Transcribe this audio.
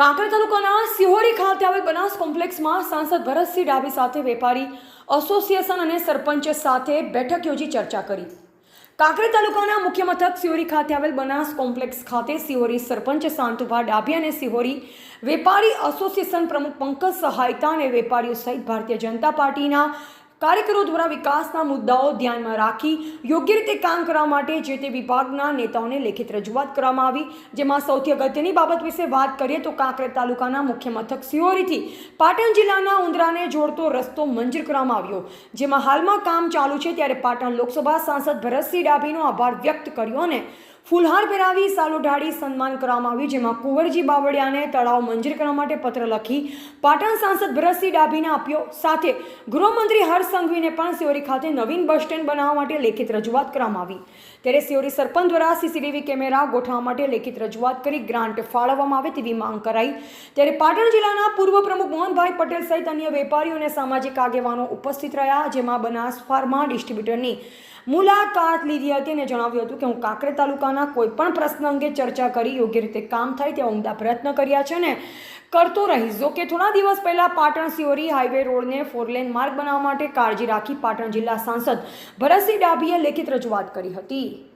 કાંકરેજ તાલુકાના સિહોરી ખાતે આવેલ બનાસ કોમ્પ્લેક્સમાં સાંસદ ભરતસિંહ ડાભી સાથે વેપારી એસોસિએશન અને સરપંચ સાથે બેઠક યોજી ચર્ચા કરી. કાંકરેજ તાલુકાના મુખ્ય મથક સિહોરી ખાતે આવેલ બનાસ કોમ્પ્લેક્સ ખાતે સિહોરી સરપંચ શાંતુભા ડાભી અને સિહોરી વેપારી એસોસિએશન પ્રમુખ પંકજ સહાયતા અને વેપારીઓ સહિત ભારતીય જનતા પાર્ટીના કાર્યકરો દ્વારા વિકાસના મુદ્દાઓ ધ્યાનમાં રાખી યોગ્ય રીતે કામ કરવા માટે જે તે વિભાગના નેતાઓને લેખિત રજૂઆત કરવામાં આવી. જેમાં સૌથી અગત્યની બાબત વિશે વાત કરીએ તો કાંકરેજ તાલુકાના મુખ્ય મથક સિહોરીથી પાટણ જિલ્લાના ઉંદરાને જોડતો રસ્તો મંજૂર કરવામાં આવ્યો. જેમાં હાલમાં કામ ચાલુ છે ત્યારે પાટણ લોકસભા સાંસદ ભરતસિંહ ડાભીનો આભાર વ્યક્ત કર્યો અને ફૂલહાર પહેરાવી સાલો ઢાળી સન્માન કરવામાં આવ્યું, જેમાં કુંવરજી બાવળિયાને તળાવ મંજૂર કરવા માટે પત્ર લખી પાટણ સાંસદ ભરતસિંહ ડાભીને આપ્યો. સાથે ગૃહમંત્રી હર્ષ સંઘવીને પણ સિયોરી ખાતે નવીન બસ સ્ટેન્ડ બનાવવા માટે લેખિત રજૂઆત કરવામાં આવી. ત્યારે સિયોરી સરપંચ દ્વારા સીસીટીવી કેમેરા ગોઠવવા માટે લેખિત રજૂઆત કરી ગ્રાન્ટ ફાળવવામાં આવે તેવી માંગ કરાઈ. ત્યારે પાટણ જિલ્લાના પૂર્વ પ્રમુખ મોહનભાઈ પટેલ સહિત અન્ય વેપારીઓ અને સામાજિક આગેવાનો ઉપસ્થિત રહ્યા, જેમાં બનાસ ફાર્મા ડિસ્ટ્રીબ્યુટરની મુલાકાત લીધી હતી અને જણાવ્યું હતું કે હું કાંકરે તાલુકાના કોઈ પણ પ્રશ્ન અંગે ચર્ચા કરી, યોગ્ય રીતે કામ થાય તેવા ઉમદા પ્રયત્ન કર્યા છે ને કરતો રહીશ જો કે થોડા દિવસ પહેલાં પાટણ સિયોરી હાઈવે રોડને ફોરલેન માર્ગ બનાવવા માટે કાળજી રાખી પાટણ જિલ્લા સાંસદ ભરતસિંહ ડાભીએ લેખિત રજૂઆત કરી હતી.